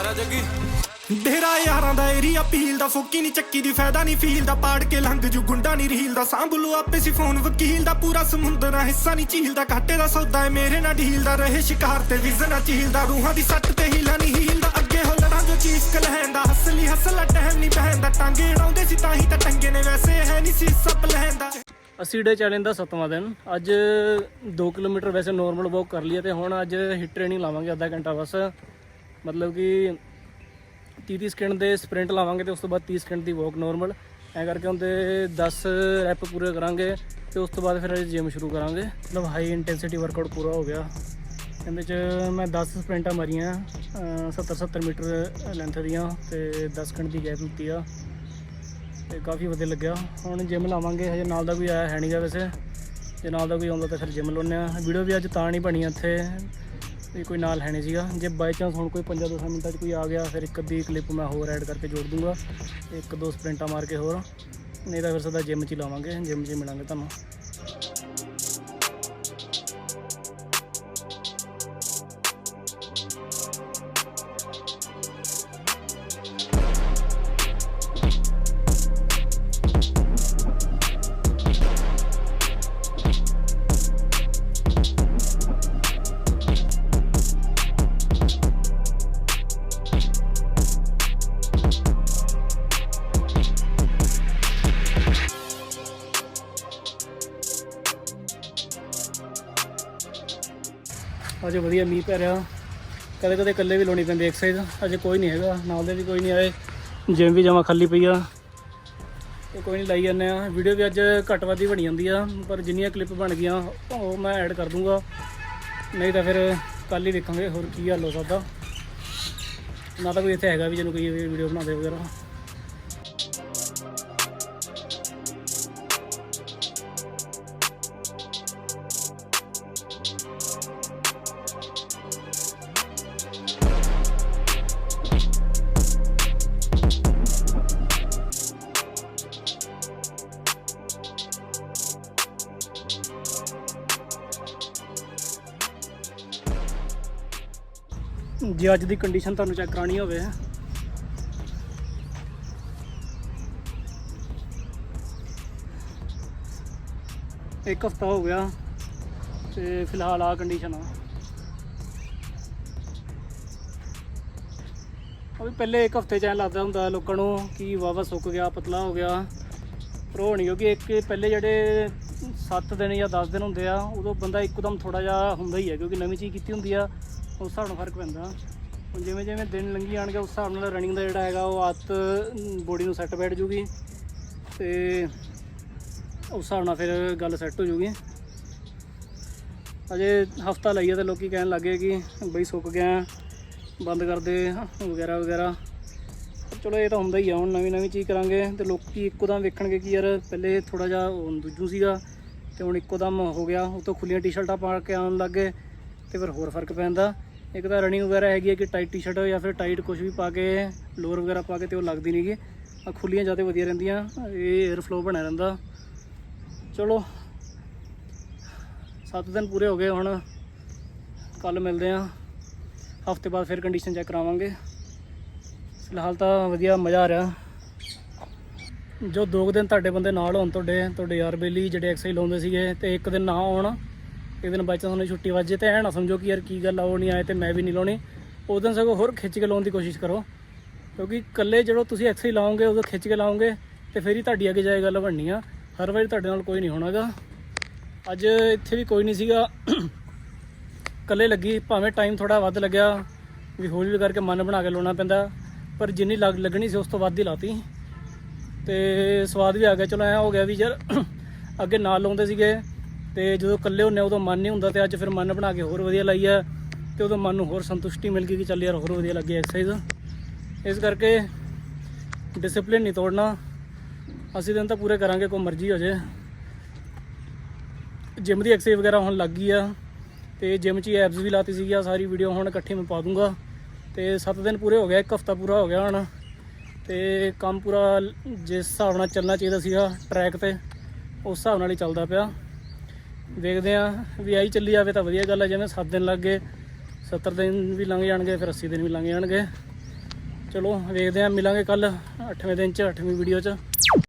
ਆਰਾ ਜੱਗੀ ਡੇਰਾ ਯਾਰਾਂ ਦਾ area peel ਦਾ ਫੋਕੀ ਨਹੀਂ ਚੱਕੀ ਦੀ ਫਾਇਦਾ ਨਹੀਂ ਫੀਲ ਦਾ ਪਾੜ ਕੇ ਲੰਘ ਜੂ, ਗੁੰਡਾ ਨਹੀਂ ਰੀਲ ਦਾ ਸਾਂਭ ਲੂ ਆਪੇ ਸੀ ਫੋਨ ਵਕੀਲ ਦਾ ਪੂਰਾ ਸਮੁੰਦਰ ਆ, ਹਿੱਸਾ ਨਹੀਂ ਝੀਲ ਦਾ ਘਾਟੇ ਦਾ ਸੌਦਾ ਏ, ਮੇਰੇ ਨਾਲ ਢੀਲ ਦਾ ਰਹੇ ਸ਼ਿਕਾਰ ਤੇ ਵਿਜ਼ਨ ਆ, ਝੀਲ ਦਾ ਰੂਹਾਂ ਦੀ ਸੱਟ ਤੇ ਹੀਲਾ ਨਹੀਂ ਹੀਲ ਦਾ ਅੱਗੇ ਹੋ ਲੜਾਂ ਜੋ ਚੀਜ਼ ਕਲਹਿੰਦਾ ਹਸਲੀ ਹਸਲਾ ਟਹਿਮ ਨਹੀਂ ਬਹਿੰਦਾ ਟਾਂਗੇ ਅੜਾਉਂਦੇ ਸੀ ਤਾਂ ਹੀ ਤਾਂ ਟੰਗੇ ਨੇ, ਵੈਸੇ ਹੈ ਨਹੀਂ ਸੀ ਸੱਪ ਲਹਿੰਦਾ ਅਸੀਂ ਡੇ ਚੈਲੰਜ ਦਾ ਸੱਤਵਾਂ ਦਿਨ, ਅੱਜ 2 ਕਿਲੋਮੀਟਰ ਵੈਸੇ ਨਾਰਮਲ ਵਾਕ ਕਰ ਲਈ ਤੇ ਹੁਣ ਅੱਜ ਹਿੱਟ ਟ੍ਰੇਨਿੰਗ ਲਾਵਾਂਗੇ ਅੱਧਾ ਘੰਟਾ ਬਸ। ਮਤਲਬ ਕਿ 30 ਸਕਿੰਟ ਦੇ ਸਪ੍ਰਿੰਟ ਲਾਵਾਂਗੇ ਤੇ ਉਸ ਤੋਂ ਬਾਅਦ 30 ਸਕਿੰਟ ਦੀ ਵਾਕ ਨਾਰਮਲ ਐ ਕਰਕੇ ਹੁੰਦੇ 10 ਰੈਪ ਪੂਰੇ ਕਰਾਂਗੇ ਤੇ ਉਸ ਤੋਂ ਬਾਅਦ ਫਿਰ ਜਿਮ ਸ਼ੁਰੂ ਕਰਾਂਗੇ। ਮਤਲਬ ਹਾਈ ਇੰਟੈਂਸਿਟੀ ਵਰਕਆਊਟ ਪੂਰਾ ਹੋ ਗਿਆ। ਇਹਦੇ ਚ ਮੈਂ 10 ਸਪ੍ਰਿੰਟਾਂ ਮਾਰੀਆਂ 70 70 ਮੀਟਰ ਲੈਂਥ ਦੀਆਂ ਤੇ 10 ਸਕਿੰਟ ਦੀ ਗੈਪ ਦਿੱਤੀ ਆ। ਤੇ ਕਾਫੀ ਵਧੀਆ ਲੱਗਿਆ। ਹੁਣ ਜਿਮ ਲਾਵਾਂਗੇ, ਹਜੇ ਨਾਲ ਦਾ ਕੋਈ ਆਇਆ ਹੈ ਨਹੀਂਗਾ ਵੈਸੇ। ਜੇ ਨਾਲ ਦਾ ਕੋਈ ਆਉਂਦਾ ਤਾਂ ਫਿਰ ਜਿਮ ਲਾਉਂਦੇ ਆ। ਵੀਡੀਓ ਵੀ ਅੱਜ ਤਾਂ ਨਹੀਂ ਬਣੀ ਇੱਥੇ। ਵੀ ਕੋਈ ਨਾਲ ਹੈ ਨਹੀਂ ਸੀਗਾ। ਜੇ ਬਾਈ ਚਾਂਸ ਹੁਣ ਕੋਈ 5-10 ਮਿੰਟਾਂ 'ਚ ਕੋਈ ਆ ਗਿਆ, ਫਿਰ ਇੱਕ ਅੱਧੀ ਕਲਿੱਪ ਮੈਂ ਹੋਰ ਐਡ ਕਰਕੇ ਜੋੜ ਦੂੰਗਾ। ਇੱਕ ਦੋ ਸਪ੍ਰਿੰਟਾਂ ਮਾਰ ਕੇ ਹੋਰ। ਨਹੀਂ ਤਾਂ ਫਿਰ ਸਦਾ ਜਿਮ 'ਚ ਹੀ ਲਾਵਾਂਗੇ। ਜਿਮ 'ਚ ਹੀ ਮਿਲਾਂਗੇ ਤੁਹਾਨੂੰ। ਅਜੇ ਵਧੀਆ ਮੀਂਹ ਪੈ ਰਿਹਾ। ਕਦੇ ਕਦੇ ਇਕੱਲੇ ਵੀ ਲਾਉਣੀ ਪੈਂਦੀ ਐਕਸਰਸਾਈਜ਼ ਅਜੇ ਕੋਈ ਨਹੀਂ ਹੈਗਾ, ਨਾਲ ਦੇ ਵੀ ਕੋਈ ਨਹੀਂ ਆਏ। ਜਿਮ ਵੀ ਜਮਾ ਖਾਲੀ ਪਈ ਆ। ਤੇ ਕੋਈ ਨਹੀਂ ਲਾਈ ਜਾਂਦੇ ਆ। ਵੀਡੀਓ ਵੀ ਅੱਜ ਘੱਟ ਵੱਧ ਹੀ ਬਣੀ ਜਾਂਦੀ ਆ, ਪਰ ਜਿੰਨੀਆਂ ਕਲਿੱਪ ਬਣ ਗਈਆਂ, ਉਹ ਮੈਂ ਐਡ ਕਰ ਦੂੰਗਾ। ਨਹੀਂ ਤਾਂ ਫਿਰ ਕੱਲ ਹੀ ਦੇਖਾਂਗੇ ਹੋਰ ਕੀ ਹੱਲ ਹੋ ਸਕਦਾ। ਨਾ ਤਾਂ ਕੋਈ ਇੱਥੇ ਹੈਗਾ ਵੀ ਜਿਹਨੂੰ ਕੋਈ ਵੀਡੀਓ ਬਣਾ ਦੇ ਵਗੈਰਾ। ਜੇ ਅੱਜ ਦੀ ਕੰਡੀਸ਼ਨ ਤੁਹਾਨੂੰ ਚੈੱਕ ਕਰਾਣੀ ਹੋਵੇ। ਇੱਕ ਹਫਤਾ ਹੋ ਗਿਆ ਤੇ ਫਿਲਹਾਲ ਆ ਕੰਡੀਸ਼ਨ ਆ। ਉਹ ਪਹਿਲੇ ਇੱਕ ਹਫ਼ਤੇ ਚ ਐਂ ਲੱਗਦਾ ਹੁੰਦਾ ਲੋਕਾਂ ਨੂੰ ਕਿ ਵਾਵਾ ਸੁੱਕ ਗਿਆ, ਪਤਲਾ ਹੋ ਗਿਆ। ਪਰ ਉਹ ਨਹੀਂ ਕਿਉਂਕਿ ਇੱਕ ਪਹਿਲੇ ਜਿਹੜੇ 7 ਦਿਨ ਜਾਂ 10 ਦਿਨ ਹੁੰਦੇ ਆ, ਉਦੋਂ ਬੰਦਾ ਇੱਕਦਮ ਥੋੜਾ ਜਿਹਾ ਹੁੰਦਾ ਹੀ ਹੈ ਕਿਉਂਕਿ ਨਵੀਂ ਚੀਜ਼ ਕੀਤੀ ਹੁੰਦੀ ਆ। ਉਸ ਹਿਸਾਬ ਨਾਲ ਫ਼ਰਕ ਪੈਂਦਾ। ਹੁਣ ਜਿਵੇਂ ਜਿਵੇਂ ਦਿਨ ਲੰਘੀ ਜਾਣਗੇ, ਉਸ ਹਿਸਾਬ ਨਾਲ ਰਨਿੰਗ ਦਾ ਜਿਹੜਾ ਹੈਗਾ, ਉਹ ਆਤ ਬੋਡੀ ਨੂੰ ਸੈੱਟ ਬੈਠ ਜੂਗੀ। ਤੇ ਉਸ ਹਿਸਾਬ ਨਾਲ ਫਿਰ ਗੱਲ ਸੈੱਟ ਹੋ ਜੂਗੀ। ਅਜੇ ਹਫਤਾ ਲਈਏ ਤਾਂ ਲੋਕੀ ਕਹਿਣ ਲੱਗੇ ਕਿ ਬਈ ਸੁੱਕ ਗਿਆ, ਬੰਦ ਕਰ ਦੇ, ਵਗੈਰਾ ਵਗੈਰਾ। ਚਲੋ ਇਹ ਤਾਂ ਹੁੰਦਾ ਹੀ ਆ, ਹੁਣ ਨਵੀਂ ਨਵੀਂ ਚੀਜ਼ ਕਰਾਂਗੇ ਤੇ ਲੋਕੀ ਇੱਕੋ ਦਮ ਵੇਖਣਗੇ ਕਿ ਯਾਰ ਪਹਿਲੇ ਥੋੜਾ ਜਿਹਾ ਦੂਜੂ ਸੀਗਾ ਤੇ ਹੁਣ ਇੱਕੋ ਦਮ ਹੋ ਗਿਆ। ਉਹ ਤੋਂ ਖੁੱਲੀਆਂ ਟੀ-ਸ਼ਰਟਾਂ ਪਾ ਕੇ ਆਉਣ ਲੱਗੇ ਤੇ ਫਿਰ ਹੋਰ ਫ਼ਰਕ ਪੈਂਦਾ। ਇੱਕ ਤਾਂ ਰਨਿੰਗ ਵਗੈਰਾ ਹੈਗੀ ਹੈ ਕਿ ਟਾਈਟ ਟੀ-ਸ਼ਰਟ ਜਾਂ ਫਿਰ ਟਾਈਟ ਕੁਝ ਵੀ ਪਾ ਕੇ ਲੋਅਰ ਵਗੈਰਾ ਪਾ ਕੇ ਤੇ ਉਹ ਲੱਗਦੀ ਨਹੀਂਗੀ ਆ ਖੁੱਲੀਆਂ ਜ਼ਿਆਦਾ ਵਧੀਆ ਰਹਿੰਦੀਆਂ, ਇਹ 에ਅਰ ਫਲੋ ਬਣਿਆ ਰਹਿੰਦਾ। ਚਲੋ 7 ਦਿਨ ਪੂਰੇ ਹੋ ਗਏ ਹੁਣ ਕੱਲ ਮਿਲਦੇ ਆ ਹਫ਼ਤੇ ਬਾਅਦ ਫਿਰ ਕੰਡੀਸ਼ਨ ਚੈੱਕ ਕਰਾਵਾਂਗੇ। ਫਿਲਹਾਲ ਤਾਂ ਵਧੀਆ ਮਜ਼ਾ ਆ ਰਿਹਾ। ਜੋ ਦੋ ਕੁ ਦਿਨ ਤੁਹਾਡੇ ਬੰਦੇ ਨਾਲ ਹੋਣ, ਤੁਹਾਡੇ ਤੁਹਾਡੇ ਯਾਰ ਬੇਲੀ ਜਿਹੜੇ ਐਕਸਰਸਾਈਜ਼ ਲਾਉਂਦੇ ਸੀਗੇ ਤੇ ਇੱਕ ਦਿਨ ਨਾ ਆਉਣ ਇੱਕ ਦਿਨ ਬਾਈ ਤੁਹਾਨੂੰ ਉਹਨੇ ਛੁੱਟੀ ਵੱਜੇ ਤੇ ਐ ਨਾ ਸਮਝੋ ਕਿ ਯਾਰ ਕੀ ਗੱਲ ਆ, ਉਹ ਨਹੀਂ ਆਏ ਤੇ ਮੈਂ ਵੀ ਨਹੀਂ ਲਾਉਣੀ। ਉਸ ਦਿਨ ਸਗੋਂ ਹੋਰ ਖਿੱਚ ਕੇ ਲਾਉਣ ਦੀ ਕੋਸ਼ਿਸ਼ ਕਰੋ। ਕਿਉਂਕਿ ਇਕੱਲੇ ਜਦੋਂ ਤੁਸੀਂ ਐਕਸਰਸਾਈਜ਼ ਲਾਓਗੇ, ਉਦੋਂ ਖਿੱਚ ਕੇ ਲਾਓਗੇ ਤੇ ਫਿਰ ਹੀ ਤੁਹਾਡੀ ਅੱਗੇ ਜਾਏ ਗੱਲ ਬਣਨੀ ਆ। ਹਰ ਵਾਰੀ ਤੁਹਾਡੇ ਨਾਲ ਕੋਈ ਨਹੀਂ ਹੋਣਾਗਾ ਅੱਜ ਇੱਥੇ ਵੀ ਕੋਈ ਨਹੀਂ ਸੀਗਾ। ਇਕੱਲੇ ਲੱਗੀ, ਭਾਵੇਂ ਟਾਈਮ ਥੋੜਾ ਵੱਧ ਲੱਗਿਆ, ਵੀ ਹੌਲੀ ਹੌਲੀ ਕਰਕੇ ਮਨ ਬਣਾ ਕੇ ਲਾਉਣਾ ਪੈਂਦਾ, ਪਰ ਜਿੰਨੀ ਲੱਗ ਲੱਗਣੀ ਸੀ ਉਸ ਤੋਂ ਵੱਧ ਹੀ ਲਾਤੀ। ਤੇ ਸਵਾਦ ਵੀ ਆ ਗਿਆ। ਚਲੋ ਐ ਹੋ ਗਿਆ ਵੀ ਯਾਰ, ਅੱਗੇ ਨਾਲ ਲਾਉਂਦੇ ਸੀਗੇ। ਤੇ ਜਦੋਂ ਇਕੱਲੇ ਹੁੰਨੇ ਉਦੋਂ ਮਨ ਨਹੀਂ ਹੁੰਦਾ ਤੇ ਅੱਜ ਫਿਰ ਮਨ ਬਣਾ ਕੇ ਹੋਰ ਵਧੀਆ ਲਾਈ ਆ ਤੇ ਉਦੋਂ ਮਨ ਨੂੰ ਹੋਰ ਸੰਤੁਸ਼ਟੀ ਮਿਲ ਗਈ ਕਿ ਚੱਲ ਯਾਰ ਹੋਰ ਵਧੀਆ ਲੱਗੀ ਐਕਸਰਸਾਈਜ਼ ਇਸ ਕਰਕੇ ਡਿਸਪਲਿਨ ਨਹੀਂ ਤੋੜਨਾ। ਅਸੀਂ ਦਿਨ ਤਾਂ ਪੂਰੇ ਕਰਾਂਗੇ ਕੋਈ ਮਰਜ਼ੀ ਹੋ ਜੇ ਜਿਮ ਦੀ ਐਕਸਰਸਾਈਜ਼ ਵਗੈਰਾ ਹੁਣ ਲੱਗ ਗਈ ਆ ਤੇ ਜਿਮ 'ਚ ਹੀ ਐਬਸ ਵੀ ਲਾਤੀ ਸੀਗੀ ਆ ਸਾਰੀ ਵੀਡੀਓ ਹੁਣ ਇਕੱਠੀ ਮੈਂ ਪਾ ਦੂੰਗਾ। ਤੇ 7 ਦਿਨ ਪੂਰੇ ਹੋ ਗਿਆ ਇੱਕ ਹਫਤਾ ਪੂਰਾ ਹੋ ਗਿਆ ਹੁਣ। ਤੇ ਕੰਮ ਪੂਰਾ ਜਿਸ ਹਿਸਾਬ ਨਾਲ ਚੱਲਣਾ ਚਾਹੀਦਾ ਸੀਗਾ ਟਰੈਕ ਤੇ, ਉਸ ਹਿਸਾਬ ਨਾਲ ਹੀ ਚੱਲਦਾ ਪਿਆ। ਦੇਖਦੇ ਆ ਵੀ ਆਈ ਚੱਲੀ ਜਾਵੇ ਤਾਂ ਵਧੀਆ ਗੱਲ ਹੈ, ਜਿਵੇਂ 7 ਦਿਨ ਲੱਗ ਗਏ 70 ਦਿਨ ਵੀ ਲੰਘ ਜਾਣਗੇ, ਫਿਰ 80 ਦਿਨ ਵੀ ਲੰਘ ਜਾਣਗੇ। ਚਲੋ, ਵੇਖਦੇ ਆਂ ਮਿਲਾਂਗੇ ਕੱਲ 8ਵੇਂ ਦਿਨ ਚ 8ਵੀਂ ਵੀਡੀਓ ਚ।